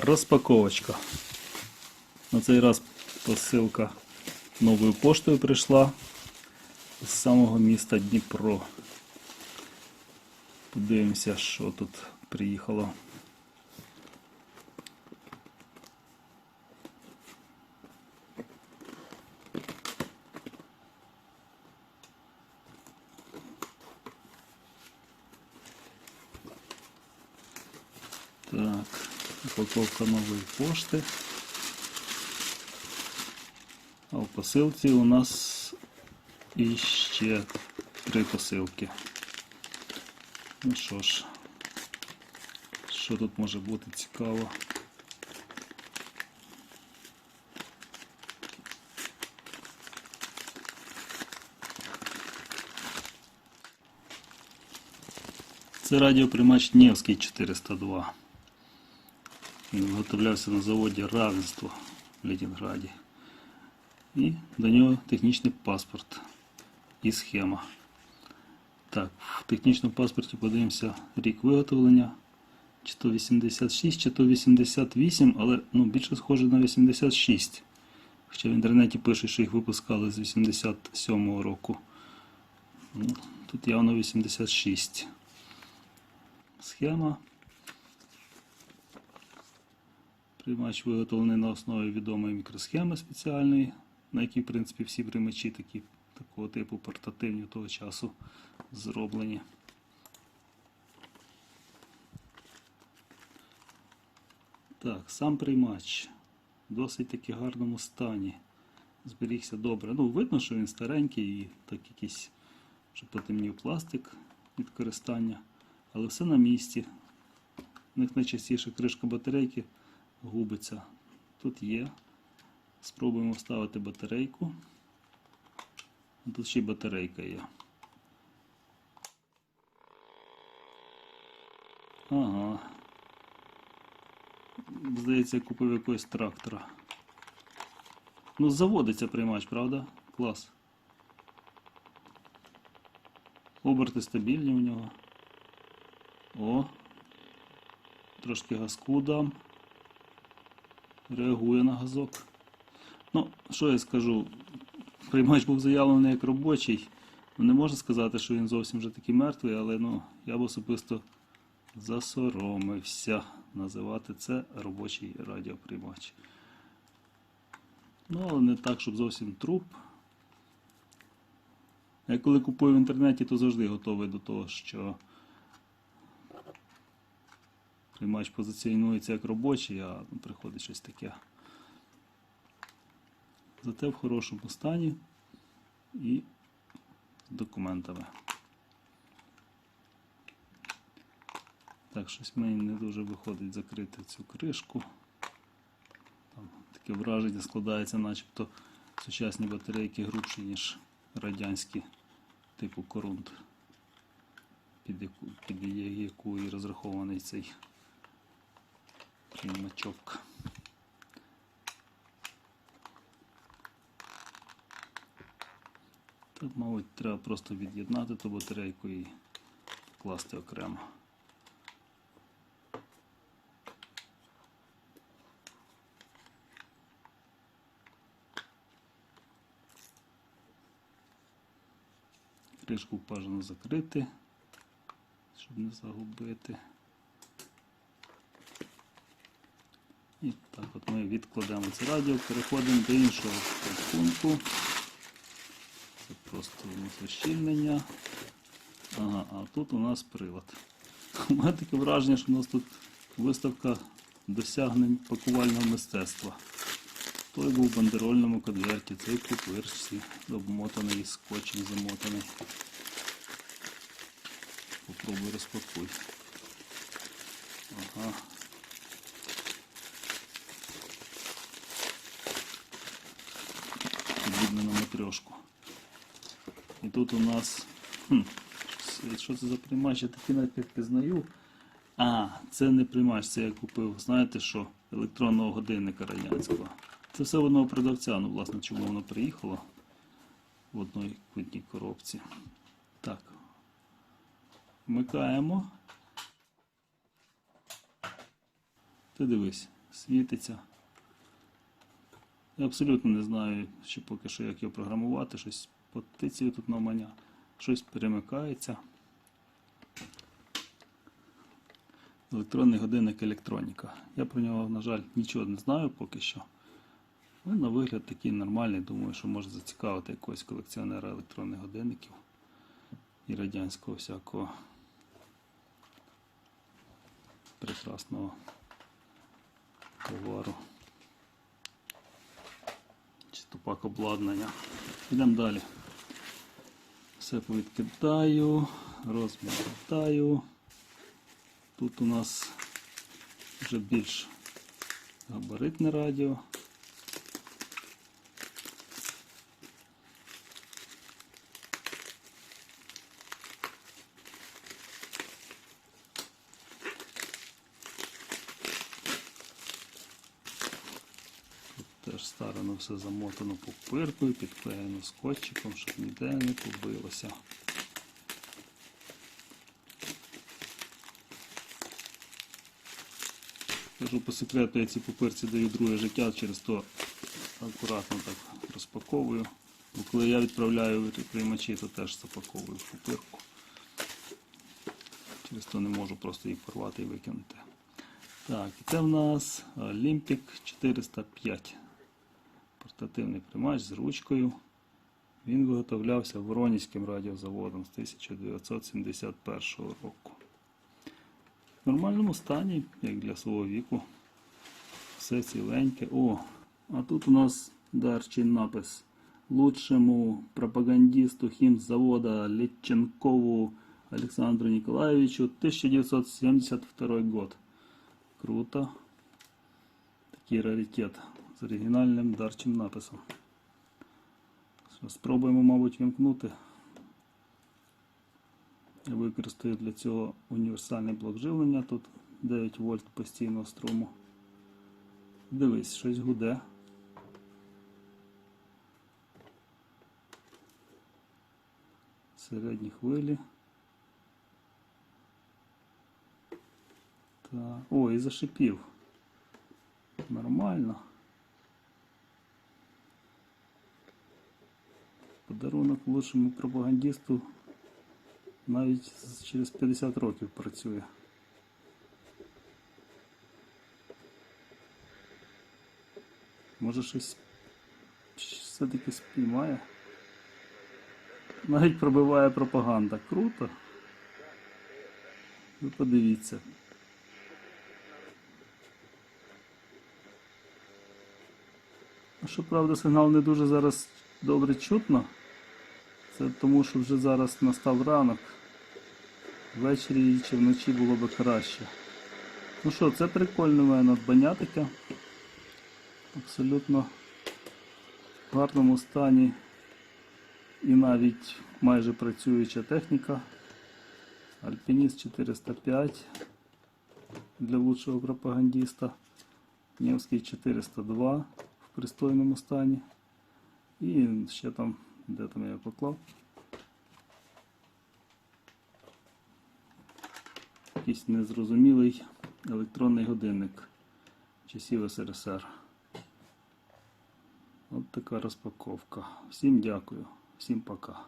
Розпаковочка. На цей раз посилка новою поштою прийшла з самого міста Дніпро. Подивимося, що тут приїхало. Так, упаковка нової пошти. А в посилці у нас іще три посилки. Ну що ж, що тут може бути цікаво? Це радіоприймач Невський 402. Він виготовлявся на заводі Равенство в Ленінграді. І до нього технічний паспорт і схема. Так, в технічному паспорті подивимося рік виготовлення. Чи то 86, чи то 88, але ну, більше схоже на 86. Хоча в інтернеті пише, що їх випускали з 87-го року. Ну, тут явно 86. Схема. Приймач виготовлений на основі відомої мікросхеми спеціальної, на якій, в принципі, всі приймачі такі, такого типу портативні того часу зроблені. Так, сам приймач в досить таки гарному стані. Зберігся добре. Ну, видно, що він старенький і так якийсь вже потемнів пластик від користання, але все на місці. У них найчастіше кришка батарейки губиться. Тут є. Спробуємо вставити батарейку. Тут ще й батарейка є. Ага. Здається, я купив якогось трактора. Ну, заводиться приймач, правда? Клас. Оберти стабільні у нього. О. Трошки газку дам. Реагує на газок. Ну, що я скажу? Приймач був заявлений як робочий. Не можна сказати, що він зовсім вже такий мертвий, але ну, я б особисто засоромився називати це робочий радіоприймач. Ну, але не так, щоб зовсім труп. Я коли купую в інтернеті, то завжди готовий до того, що приймач позиціонується як робочий, а ну, приходить щось таке. Зате в хорошому стані і з документами. Так, щось мені не дуже виходить закрити цю кришку. Там таке враження складається, начебто сучасні батарейки грубші, ніж радянські типу корунт, під яку, під яку і розрахований цей приймачок. Тут, мабуть, треба просто від'єднати ту батарейку і класти окремо. Кришку бажано закрити, щоб не загубити. І так от ми відкладемо це радіо, переходимо до іншого пункту. Це просто внутрішільнення. Ага, а тут у нас прилад. У мене таке враження, що у нас тут виставка досягнень пакувального мистецтва. Той був в бандерольному конверті, цей в пупирчці, обмотаний скотчем замотаний. Попробуй розпакуй. Ага. На. І тут у нас. Хм, що це за приймач? Я такі навіть не впізнаю. А, це не приймач, це я купив, знаєте що, електронного годинника радянського. Це все в одного продавця, ну, власне, чому воно приїхало в одній квітній коробці. Так. Вмикаємо. Ти дивись, світиться. Я абсолютно не знаю, ще поки що як його програмувати, щось по птиці тут навмання, щось перемикається. Електронний годинник електроніка. Я про нього, на жаль, нічого не знаю поки що. Ну, на вигляд такий нормальний, думаю, що може зацікавити якогось колекціонера електронних годинників і радянського всякого прекрасного товару. Тупак обладнання. Йдемо далі. Все повідкидаю, розмітаю. Тут у нас вже більш габаритне радіо. Теж старано все замотано пупиркою, підклеєно скотчиком, щоб ніде не побилося. Кажу по секрету, я ці пупирці даю друге життя, через то акуратно так розпаковую. Бо коли я відправляю приймачі, то теж запаковую в пупирку. Через то не можу просто їх порвати і викинути. Так, і це в нас Olympic 405. Портативний приймач з ручкою. Він виготовлявся Воронізьким радіозаводом з 1971 року. В нормальному стані, як для свого віку. Все ціленьке. О, а тут у нас дарчий напис. Лучшему пропагандисту хімзавода Летченкову Александру Николаевичу 1972 год. Круто. Такий раритет з оригінальним дарчим написом. Спробуємо, мабуть, вімкнути. Я використаю для цього універсальний блок живлення. Тут 9 вольт постійного струму. Дивись, щось гуде. Середні хвилі. Та... О, і зашипів. Нормально. Подарунок лучшому пропагандисту навіть через 50 років працює. Може щось все-таки спіймає. Навіть пробиває пропаганда. Круто. Ви подивіться. А Щоправда, сигнал не дуже зараз добре чутно. Це тому, що вже зараз настав ранок. Ввечері чи вночі було би краще. Ну що, це прикольне мене надбання таке. Абсолютно в гарному стані і навіть майже працююча техніка. Альпініст 405 для лучшого пропагандиста. Невський 402 в пристойному стані. І ще там, де там я поклав. Якийсь незрозумілий електронний годинник часів СРСР. От така розпаковка. Всім дякую, всім пока.